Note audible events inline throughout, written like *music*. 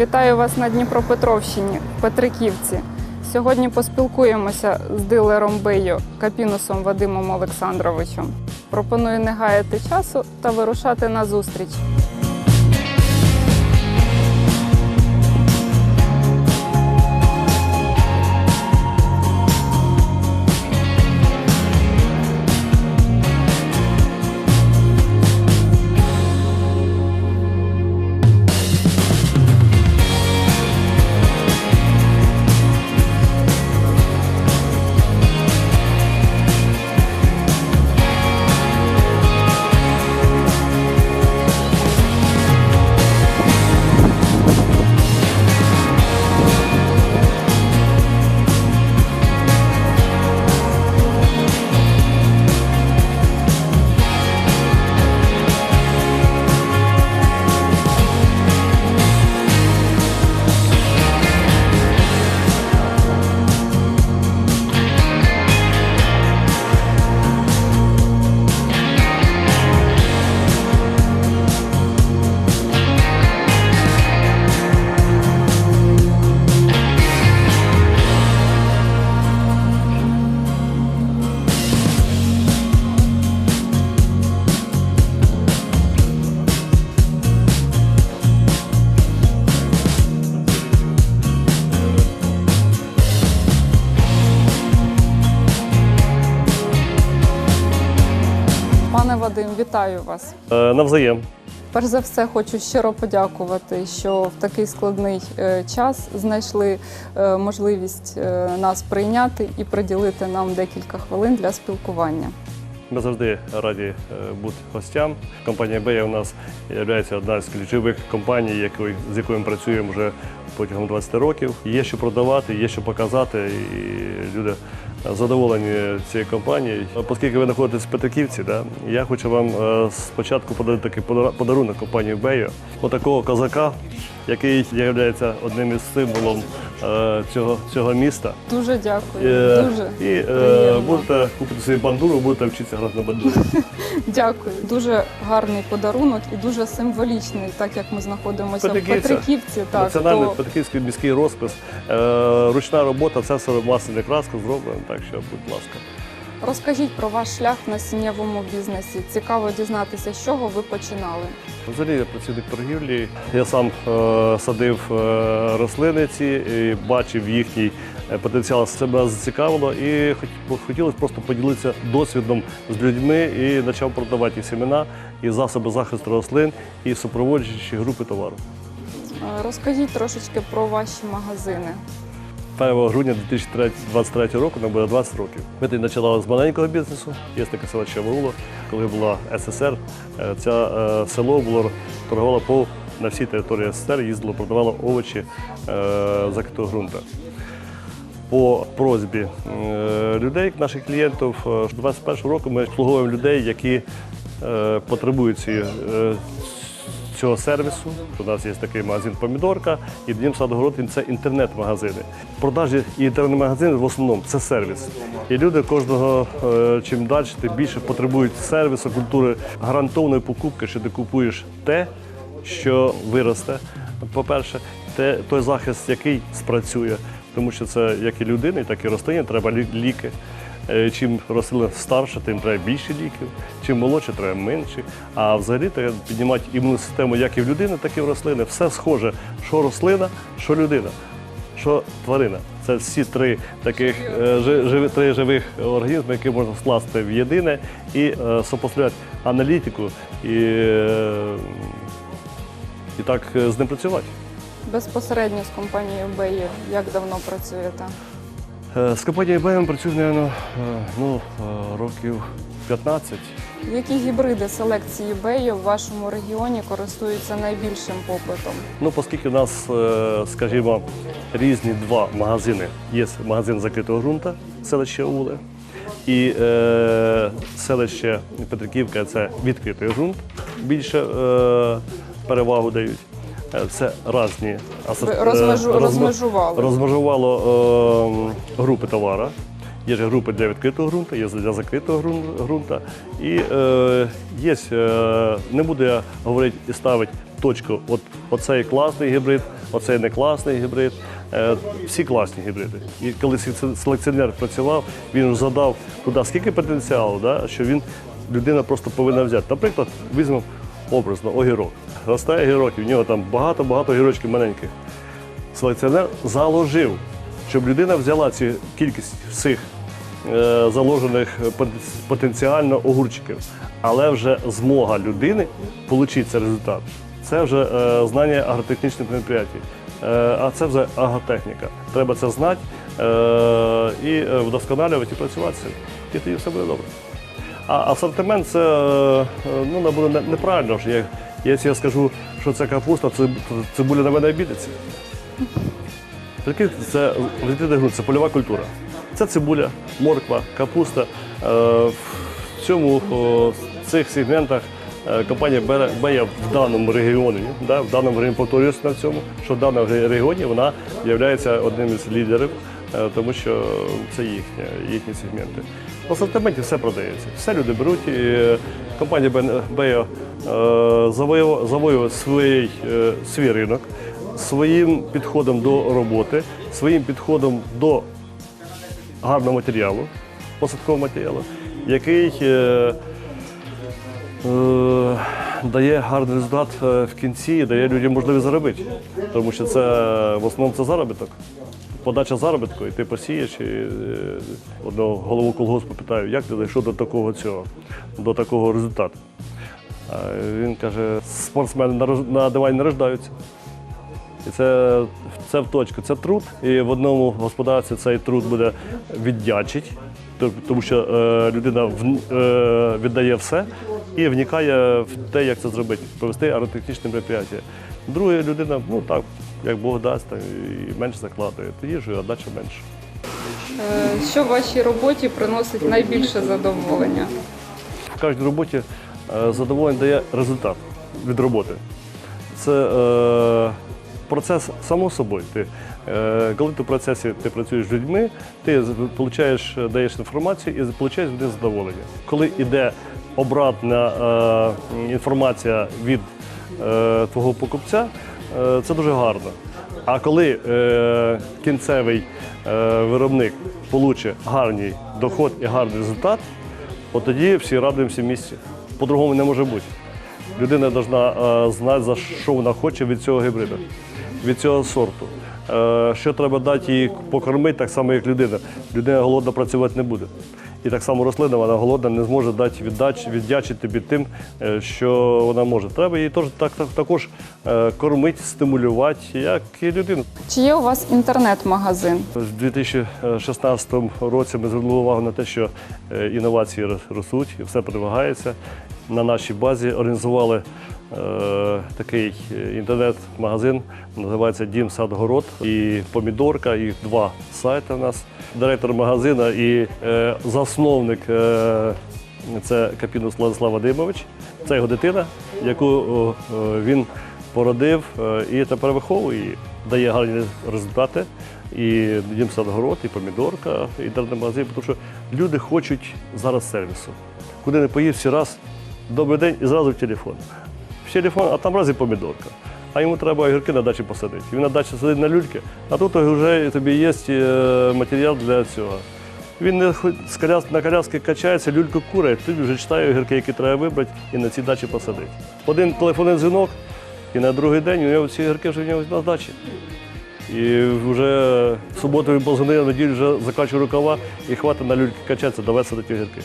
Вітаю вас на Дніпропетровщині, Петриківці. Сьогодні поспілкуємося з дилером Бею Капінусом Вадимом Олександровичем. Пропоную не гаяти часу та вирушати на зустріч. Вітаю вас. Е, Навзаєм. Перш за все, хочу щиро подякувати, що в такий складний е, час знайшли е, можливість нас прийняти і приділити нам декілька хвилин для спілкування. Ми завжди раді бути гостям. Компанія Бея у нас є одна з ключових компаній, з якою ми працюємо вже протягом 20 років. Є що продавати, є що показати, і люди задоволені цією компанією. Оскільки ви знаходитесь в Петриківці, да, я хочу вам е, спочатку подарити такий подарунок компанії Бею. Отакого козака, який є одним із символом цього, цього міста. Дуже дякую. Е, Дуже і е, можете будете купити собі бандуру, будете вчитися грати на бандурі. *laughs* дякую. Дуже гарний подарунок і дуже символічний, так як ми знаходимося в Петриківці. Так, Національний то Петриківський міський розпис, е, ручна робота, це все масляна краска зроблено, так що, будь ласка. Розкажіть про ваш шлях в насіннєвому бізнесі. Цікаво дізнатися, з чого ви починали. Взагалі я працівник торгівлі. Я сам е, садив е, рослини і бачив їхній е, потенціал. Це мене зацікавило і хот- хотілося просто поділитися досвідом з людьми і почав продавати і семена, і засоби захисту рослин, і супроводжуючі групи товару. Розкажіть трошечки про ваші магазини. 1 грудня 2023 року нам буде 20 років. Ми тоді починали з маленького бізнесу. Є таке село Чавуло, коли була СССР. Це е, село було торгувало по на всій території СССР, їздило, продавало овочі е, закритого ґрунту. По просьбі е, людей, наших клієнтів, е, з 21 року ми обслуговуємо людей, які потребують цієї, цього сервісу. У нас є такий магазин Помідорка і Днім Садогород це інтернет-магазини. Продажі і інтернет-магазини в основному це сервіс. І люди кожного е, чим далі, тим більше потребують сервісу, культури гарантованої покупки, що ти купуєш те, що виросте. По-перше, той захист, який спрацює, тому що це як і людини, так і рослині, треба ліки. Е, Чим рослина старша, тим треба більше ліків, чим молодше, треба менше. А взагалі треба піднімати імунну систему як і в людини, так і в рослини. Все схоже, що рослина, що людина, що тварина. Це всі три таких е, живи- три живих організми, які можна скласти в єдине і е, сопоставляти аналітику і, е, і так е, з ним працювати. Безпосередньо з компанією Беї як давно працюєте? Е, З компанією BM працюю, мабуть, ну, е, років 15. Які гібриди селекції Бею в вашому регіоні користуються найбільшим попитом? Ну, оскільки у нас, е, скажімо, різні два магазини. Є магазин закритого ґрунту, селище Уле, і е, селище Петриківка це відкритий ґрунт, більше е, перевагу дають. Е, Це різні е, розмежу- розме- розмежували. розмежувало е, групи товара. Є ж групи для відкритого ґрунту, є для закритого ґрун- ґрунту. І е, є, е, не буду я говорити і ставити точку. От оцей класний гібрид, оцей не класний гібрид. Е, Всі класні гібриди. І коли селекціонер працював, він задав туди скільки потенціалу, да, що він людина просто повинна взяти. Наприклад, візьмемо образно огірок. Росте огірок, і в нього там багато-багато огірочків маленьких. Селекціонер заложив, щоб людина взяла цю кількість всіх е, заложених потенціально огурчиків. Але вже змога людини отримати цей результат. Це вже е, знання агротехнічних мероприятий. Е, а це вже агротехніка. Треба це знати і вдосконалювати і працювати. І тоді все буде добре. А асортимент це е, ну, буде неправильно. Що я, якщо я скажу, що це капуста, це цибуля на мене обідеться. Прикиньте, це ґрунт, це польова культура. Це цибуля, морква, капуста. Е, В цьому в цих сегментах е, компанія Бея в даному регіоні, да, в даному регіоні повторююся на цьому, що в даному регіоні вона є одним із лідерів, тому що це їхні, їхні сегменти. В асортименті все продається, все люди беруть. І е, компанія Бея е, завоювала свій, е, свій ринок своїм підходом до роботи, своїм підходом до гарного матеріалу, посадкового матеріалу, який е, е, дає гарний результат в кінці і дає людям можливість заробити. Тому що це в основному це заробіток. Подача заробітку, і ти посієш, і е, одного голову колгоспу питаю, як ти дійшов до такого цього, до такого результату. А він каже, спортсмени на дивані не рождаються. І це, це в точку, це труд. І в одному господарстві цей труд буде віддячить, тому що е, людина в, е, віддає все і вникає в те, як це зробити, провести аеротехнічне мероприятие. Друга людина, ну так, як Бог дасть, і менше закладує, тоді ж і отдача менше. Е, Що в вашій роботі приносить найбільше задоволення? В кожній роботі е, задоволення дає результат від роботи. Це е, процес само собою. Ти, е, коли ти в процесі ти працюєш з людьми, ти получаєш, даєш інформацію і получаєш від них задоволення. Коли йде обратна е, інформація від е, твого покупця, це дуже гарно. А коли е, кінцевий е, виробник отримає гарний доход і гарний результат, От тоді всі радуємося в місці. По-другому не може бути. Людина повинна знати, за що вона хоче від цього гібрида, від цього сорту. Е, що треба дати їй покормити, так само, як людина. Людина голодна працювати не буде. І так само рослина, вона голодна, не зможе дати віддач, віддячити тобі тим, е, що вона може. Треба її теж так, так, також е, кормити, стимулювати, як і людину. Чи є у вас інтернет-магазин? У 2016 році ми звернули увагу на те, що е, інновації рос- ростуть все продвигається. На нашій базі організували такий е, інтернет-магазин, називається Дім Сад Город і Помідорка. Їх два сайти у нас. Директор магазину і е, засновник е, це Капінус Владислав Вадимович. Це його дитина, яку він породив і тепер виховує. Дає гарні результати. І дім садгород, і помідорка, і інтернет-магазин, тому що люди хочуть зараз сервісу. Куди не поїв всі раз, добрий день і зразу в телефон. Телефон, а там раз і помідорка. А йому треба огірки на дачі посадити. Він на дачі сидить на люльки, а тут вже тобі є е, матеріал для цього. Він не на коляски качається, люльку курить, тобі вже читає огірки, які треба вибрати і на цій дачі посадити. Один телефонний дзвінок, і на другий день у нього ці огірки вже в нього на дачі. І вже в суботу він позвонив, неділю вже закачує рукава і хватить на люльки качатися, давай садити огірки.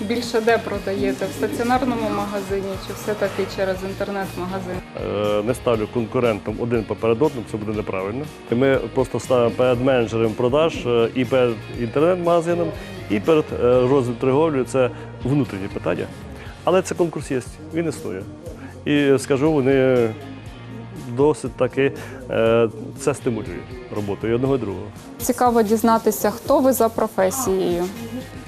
Більше де продаєте? В стаціонарному магазині чи все-таки через інтернет-магазин? Е, не ставлю конкурентам один поперед одним, це буде неправильно. Ми просто ставимо перед менеджером продаж е, і перед інтернет-магазином, і перед е, розвитку торговлі це внутрішні питання. Але це конкурс є, він існує. І скажу, вони досить таки е, це стимулює роботу і одного і другого. Цікаво дізнатися, хто ви за професією.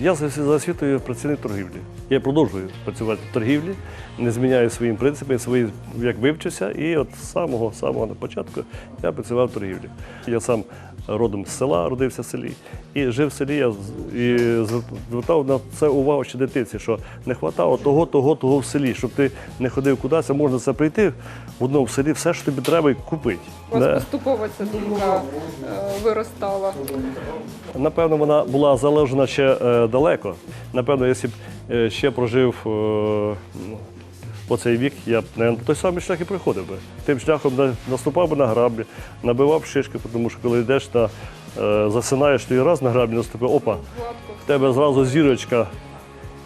Я за освітою працівник торгівлі. Я продовжую працювати в торгівлі, не зміняю своїм принципам, свої, як вивчуся. І от з самого самого на початку я працював в торгівлі. Я сам родом з села, родився в селі. І жив в селі, я і звертав на це увагу ще дитинці, що не вистачало того, того, того в селі, щоб ти не ходив кудись, а можна це прийти в одному селі, все, що тобі треба, і купити. У вас поступово ця думка е, виростала. Напевно, вона була залежена ще е, далеко. Напевно, якщо б е, ще прожив по цей вік, я б не той самий шлях і приходив би. Тим шляхом наступав би на граблі, набивав шишки, тому що коли йдеш та е, засинаєш, і раз на граблі наступив, опа, в тебе зразу зірочка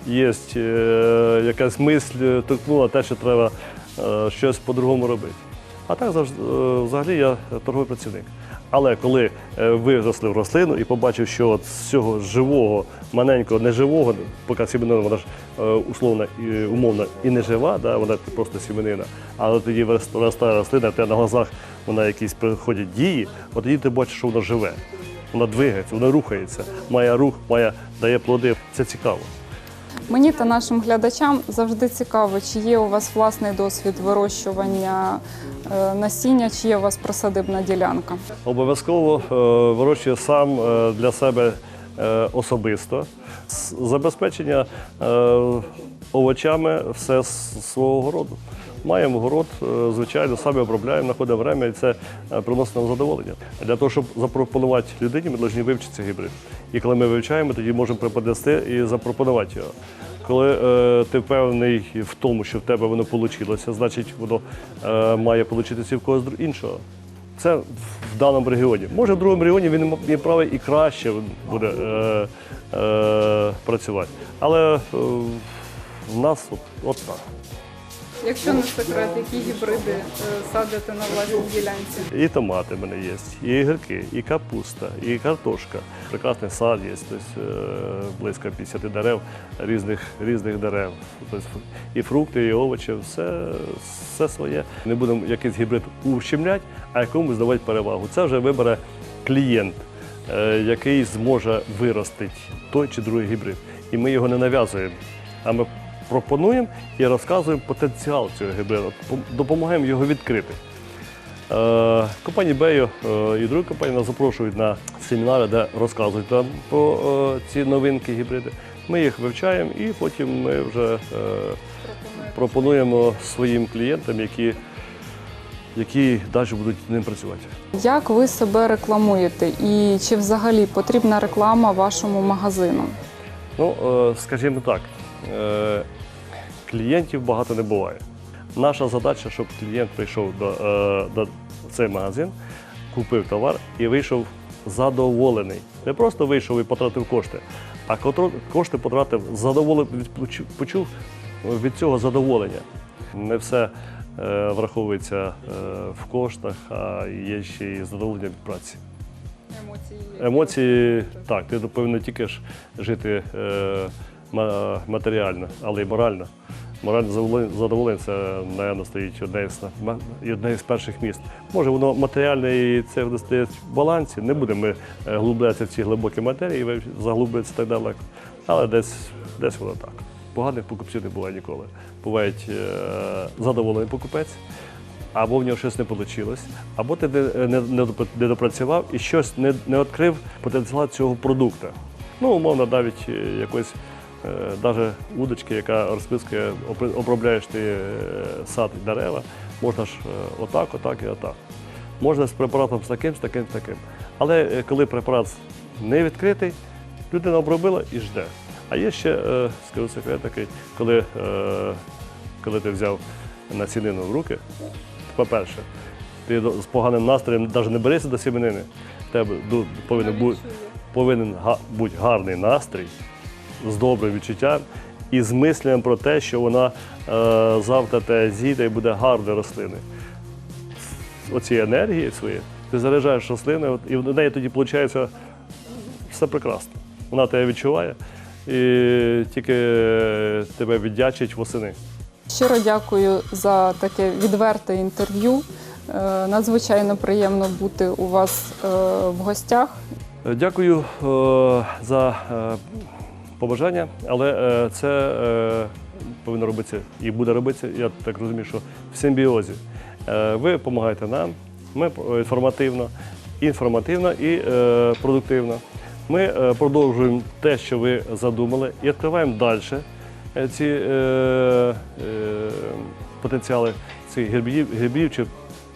є, е, якась мисль торкнула те, що треба е, щось по-другому робити. А так е, взагалі я торговий працівник. Але коли е, виросли в рослину і побачив, що от з цього живого, маленького, неживого, поки сіменина, вона ж е, условно і умовно і не жива, да, вона просто сіменина, але тоді вирос- виростає рослина, тебе на глазах вона якісь приходять дії, от тоді ти бачиш, що вона живе. Вона двигається, вона рухається, має рух, має, дає плоди. Це цікаво. Мені та нашим глядачам завжди цікаво, чи є у вас власний досвід вирощування е, насіння, чи є у вас присадибна ділянка. Обов'язково е, вирощую сам е, для себе особисто. Забезпечення е, овочами все з свого городу. Маємо город, е, звичайно, самі обробляємо, знаходимо время, і це е, приносить нам задоволення. Для того, щоб запропонувати людині, ми повинні вивчити гібрид. І коли ми вивчаємо, тоді можемо преподнести і запропонувати його. Коли е, ти впевнений в тому, що в тебе воно вийшло, значить воно е, має вийти в когось іншого. Це в даному регіоні. Може, в другому регіоні він є правий і краще буде е, е, працювати. Але е, в нас от, от так. Якщо не секрет, які гібриди е, садите на власній ділянці? І томати в мене є, і гірки, і капуста, і картошка. Прекрасний сад є, тобто, е, близько 50 дерев, різних, різних дерев. Тобто, і фрукти, і овочі, все, все своє. Не будемо якийсь гібрид ущемляти, а якомусь давати перевагу. Це вже вибере клієнт, е, який зможе виростити той чи другий гібрид. І ми його не нав'язуємо. А ми пропонуємо і розказуємо потенціал цього гібриду, пом- допомагаємо його відкрити. Е, Компанії Бею е, і другі компанії нас запрошують на семінари, де розказують нам про е, ці новинки гібриди. Ми їх вивчаємо і потім ми вже пропонуємо своїм клієнтам, які, які далі будуть ним працювати. Як ви себе рекламуєте і чи взагалі потрібна реклама вашому магазину? Ну, скажімо так, клієнтів багато не буває. Наша задача, щоб клієнт прийшов до, е, до цей магазин, купив товар і вийшов задоволений. Не просто вийшов і потратив кошти, а кошти потратив задоволений, почув- від цього задоволення. Не все е, враховується е, в коштах, а є ще й задоволення від праці. Емоції. Емоції так, ти повинен не тільки ж жити е, матеріально, але й морально. Моральне задоволення- це, стоїть одне на- одне із перших міст. Може, воно матеріальне і це стоїть в балансі. Не будемо ми е, глублятися в ці глибокі матерії, ви заглублюється так далеко. Але десь, десь воно так. Поганих покупців не буває ніколи. Буває е, задоволений покупець, або в нього щось не вийшло, або ти не допрацював і щось не, не відкрив потенціал цього продукту. Ну, умовно, навіть е, якось е, даже удочки, яка розпискує, обробляєш ти е, сад і дерева, можна ж е, отак, отак і отак. Можна з препаратом з таким, з таким, з таким. Але е, коли препарат не відкритий, людина обробила і жде. А є ще, е, скажу секрет такий, коли, е, коли ти взяв насінину в руки, по-перше, ти з поганим настроєм навіть не берешся до сіменини. В тебе повинен бути повинен бути гарний настрій з добрим відчуттям і з мисленням про те, що вона е, завтра те зійде і буде гарною рослиною. Оці енергії свої, ти заряджаєш рослини, і в неї тоді виходить все прекрасно. Вона тебе відчуває і тільки тебе віддячить восени. Щиро дякую за таке відверте інтерв'ю. Е, Надзвичайно приємно бути у вас е, в гостях. Дякую е, за побажання, але е, це е, повинно робитися і буде робитися, я так розумію, що в симбіозі. Е, ви допомагаєте нам, ми е, інформативно, і продуктивна. Ми продовжуємо те, що ви задумали, і відкриваємо далі ці е, е, потенціали цих грибів чи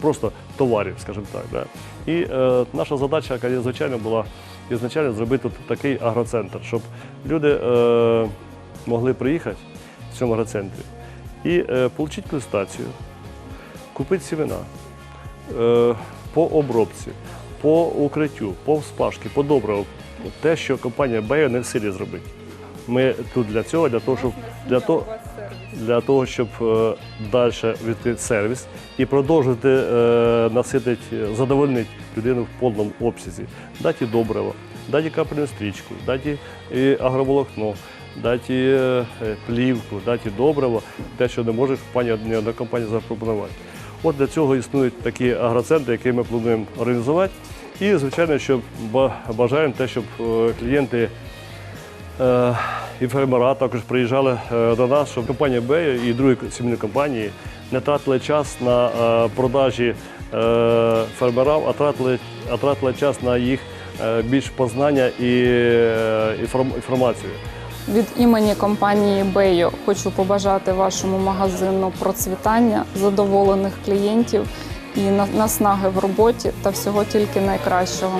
просто товарів, скажімо так. І наша задача, звичайно, була ізначально зробити тут такий агроцентр, щоб люди е, могли приїхати в цьому агроцентрі і е, отримати консультацію, купити сімена е, по обробці, по укриттю, по вспашки, по добриву. Те, що компанія Бео не в силі зробити. Ми тут для цього, для того, щоб для того, для того, щоб е, далі відкрити сервіс і продовжити е, наситити, задовольнити людину в повному обсязі. Дати добриво, дати капельну стрічку, дати агроволокно, дати е, е, плівку, дати добриво, те, що не може ні одна компанія запропонувати. От для цього існують такі агроцентри, які ми плануємо організувати. І, звичайно, що ба- бажаємо те, щоб е, клієнти Е, і фермера також приїжджали е, до нас, щоб компанія Бея і другі сімейні компанії не тратили час на е, продажі е, фермерам, а тратили, а тратили час на їх е, більш познання і е, інформацію. Від імені компанії Бейо хочу побажати вашому магазину процвітання, задоволених клієнтів і на- наснаги в роботі та всього тільки найкращого.